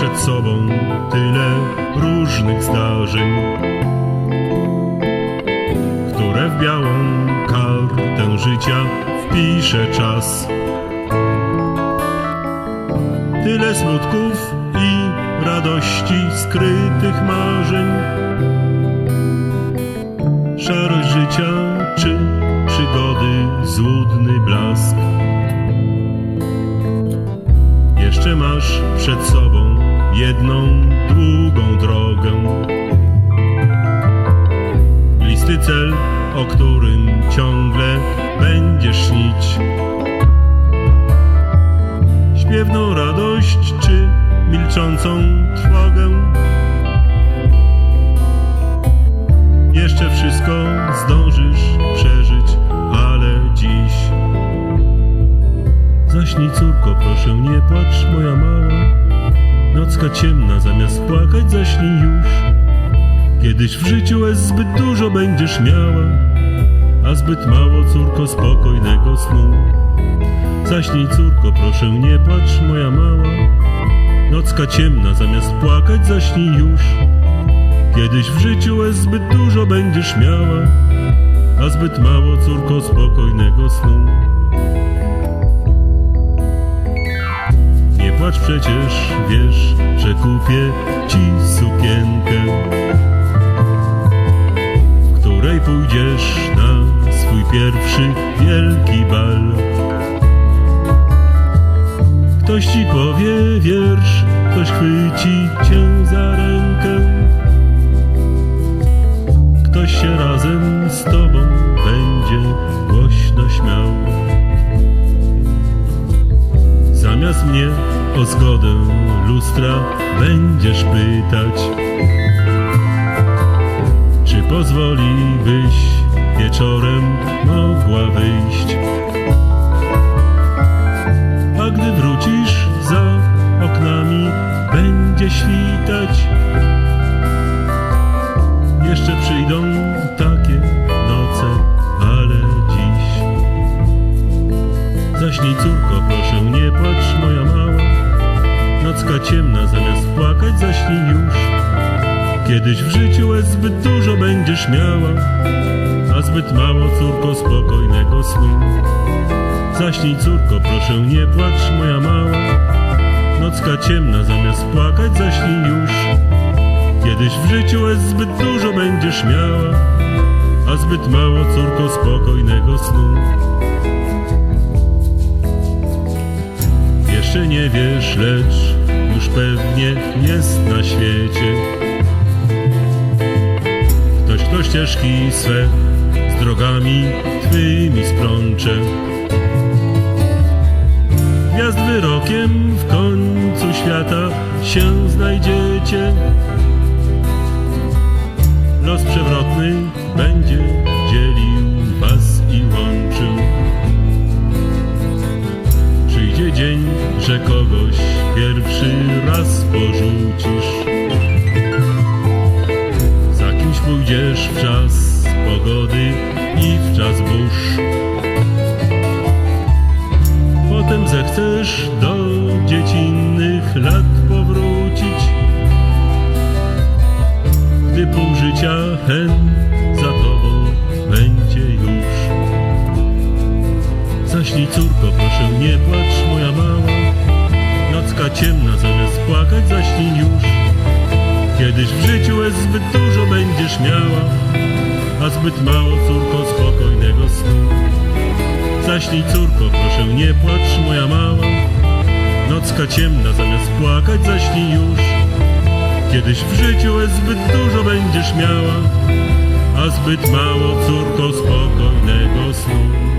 przed sobą tyle różnych zdarzeń, które w białą kartę życia wpisze czas. Tyle smutków i radości skrytych marzeń, szarość życia czy przygody, złudny blask. Jeszcze masz przed sobą jedną długą drogę. Listy cel, o którym ciągle będziesz śnić. Śpiewną radość czy milczącą trwogę. Jeszcze wszystko zdążysz przeżyć, ale dziś Zaśnij córko, proszę nie płacz, moja mała Nocka ciemna, zamiast płakać zaśnij już. Kiedyś w życiu łez zbyt dużo będziesz miała A zbyt mało, córko, spokojnego snu. Zaśnij córko, proszę nie płacz, moja mała. Nocka ciemna, zamiast płakać zaśnij już. Kiedyś w życiu łez zbyt dużo będziesz miała A zbyt mało, córko, spokojnego snu Przecież, wiesz, że kupię ci sukienkę, w której pójdziesz na swój pierwszy wielki bal. Ktoś ci powie wiersz, ktoś chwyci cię za rękę, ktoś się razem z tobą będzie głośno śmiał. Zamiast mnie o zgodę lustra będziesz pytać. Czy pozwoli byś wieczorem mogła wyjść? A gdy wrócisz za oknami będzie świtać. Jeszcze przyjdą takie noce, ale dziś. Zaśnij córko, proszę nie płacz ciemna, zamiast płakać zaśnij już. Kiedyś w życiu łez zbyt dużo będziesz miała A zbyt mało córko spokojnego snu. Zaśnij córko, proszę nie płacz moja mała. Nocka ciemna, zamiast płakać zaśnij już. Kiedyś w życiu łez zbyt dużo będziesz miała A zbyt mało córko spokojnego snu. Jeszcze nie wiesz, lecz już pewnie jest na świecie. Ktoś, kto ścieżki swe z drogami twymi splącze Gwiazd wyrokiem w końcu świata się znajdziecie dzień, że kogoś pierwszy raz porzucisz. Za kimś pójdziesz w czas pogody i w czas burz. Potem zechcesz do dziecinnych lat powrócić, gdy pół życia hen za tobą będzie już. Zaśnij córko, proszę nie płacz Nocka ciemna, zamiast płakać zaśnij już. Kiedyś w życiu łez zbyt dużo będziesz miała A zbyt mało córko spokojnego snu. Zaśnij córko, proszę nie płacz moja mała. Nocka ciemna, zamiast płakać zaśnij już. Kiedyś w życiu łez zbyt dużo będziesz miała A zbyt mało córko spokojnego snu